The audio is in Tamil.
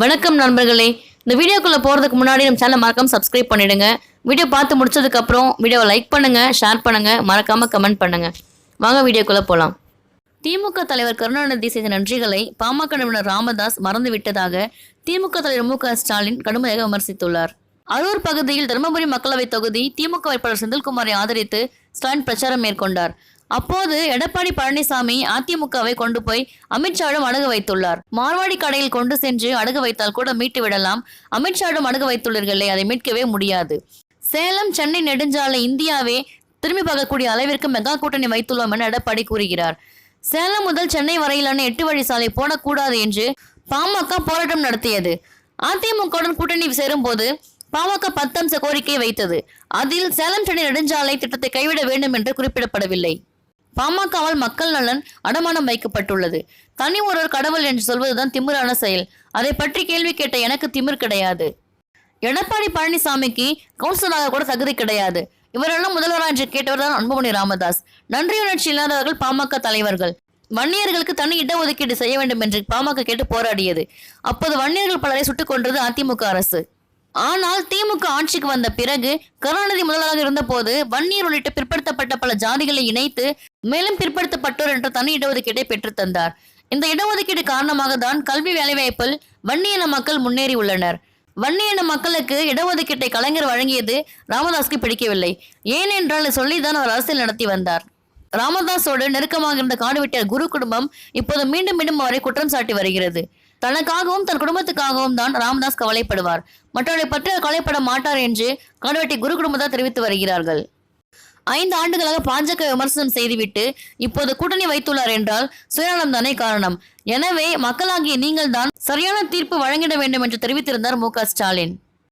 வணக்கம் நண்பர்களே. இந்த வீடியோக்குள்ளே போகிறதுக்கு முன்னாடி நம்ம சேனல் மறக்காம சப்ஸ்கிரைப் பண்ணிடுங்க. வீடியோ பார்த்து முடிச்சதுக்கப்புறம் வீடியோவை லைக் பண்ணுங்கள் ஷேர் பண்ணுங்கள் மறக்காமல் கமெண்ட் பண்ணுங்கள் வாங்க வீடியோக்குள்ளே போகலாம் திமுக தலைவர் கருணாநிதி செய்த நன்றிகளை பாமக நிபுணர் ராமதாஸ் மறந்து விட்டதாக திமுக தலைவர் மு க ஸ்டாலின் கடுமையாக விமர்சித்துள்ளார். அரூர் பகுதியில் தருமபுரி மக்களவைத் தொகுதி திமுக வேட்பாளர் செந்தில்குமாரை ஆதரித்து ஸ்டாலின் பிரச்சாரம் மேற்கொண்டார். அப்போது எடப்பாடி பழனிசாமி அதிமுகவை கொண்டு போய் அமித்ஷாவிடம் அணுக வைத்துள்ளார். மார்வாடி கடையில் கொண்டு சென்று அணுக வைத்தால் கூட மீட்டு விடலாம். அமித்ஷாவிடம் அணுக வைத்துள்ளீர்களே அதை மீட்கவே முடியாது. சேலம் சென்னை நெடுஞ்சாலை இந்தியாவே திரும்பி பார்க்கக்கூடிய அளவிற்கு மெகா கூட்டணி வைத்துள்ளோம் என எடப்பாடி கூறுகிறார். சேலம் முதல் சென்னை வரையிலான எட்டு வழி சாலை போடக்கூடாது என்று பாமக போராட்டம் நடத்தியது. அதிமுகவுடன் கூட்டணி சேரும்போது பாமக பத்தம்ச கோரிக்கை வைத்தது. அதில் சேலம் சென்னை நெடுஞ்சாலை திட்டத்தை கைவிட வேண்டும் என்று குறிப்பிடப்படவில்லை. பாமகவால் மக்கள் நலன் அடமானம் வைக்கப்பட்டுள்ளது. தனி ஒருவர் கடவுள் என்று சொல்வதுதான் திமிரான செயல். அதை பற்றி கேள்வி கேட்ட எனக்கு திமிர் கிடையாது. எடப்பாடி பழனிசாமிக்கு கவுன்சிலராக கூட தகுதி கிடையாது. இவரெல்லாம் முதல்வரா என்று கேட்டவர் தான் அன்புமணி ராமதாஸ். நன்றியுணர்ச்சி இல்லாதவர்கள் பாமக தலைவர்கள். வன்னியர்களுக்கு தனி இடஒதுக்கீடு செய்ய வேண்டும் என்று பாமக கேட்டு போராடியது. அப்போது வன்னியர்கள் பலரை சுட்டுக் கொன்றது அதிமுக அரசு. ஆனால் திமுக ஆட்சிக்கு வந்த பிறகு கருணாநிதி முதல்வராக இருந்தபோது வன்னியர் உள்ளிட்ட பிற்படுத்தப்பட்ட பல ஜாதிகளை இணைத்து மேலும் பிற்படுத்தப்பட்டோர் என்ற தனி இடஒதுக்கீட்டை பெற்றுத் தந்தார். இந்த இடஒதுக்கீடு காரணமாக தான் கல்வி வேலைவாய்ப்பில் வன்னியின மக்கள் முன்னேறி உள்ளனர். வன்னியின மக்களுக்கு இடஒதுக்கீட்டை கலைஞர் வழங்கியது ராமதாஸ்க்கு பிடிக்கவில்லை. ஏனென்றால் சொல்லிதான் அவர் அரசியல் நடத்தி வந்தார். ராமதாஸோடு நெருக்கமாக இருந்த காடுவெட்டியார் குரு குடும்பம் இப்போது மீண்டும் மீண்டும் அவரை குற்றம் சாட்டி வருகிறது. தனக்காகவும் தன் குடும்பத்துக்காகவும் தான் ராமதாஸ் கவலைப்படுவார். மற்றவரை பற்றி அவர் கவலைப்பட மாட்டார் என்று காடுவெட்டி குரு குடும்பத்தார் தெரிவித்து வருகிறார்கள். ஐந்து ஆண்டுகளாக பாஜக விமர்சனம் செய்துவிட்டு இப்போது கூட்டணி வைத்துள்ளார் என்றால் சுயநலம் தானே காரணம். எனவே மக்களாகிய நீங்கள் தான் சரியான தீர்ப்பு வழங்கிட வேண்டும் என்று தெரிவித்திருந்தார் மு ஸ்டாலின்.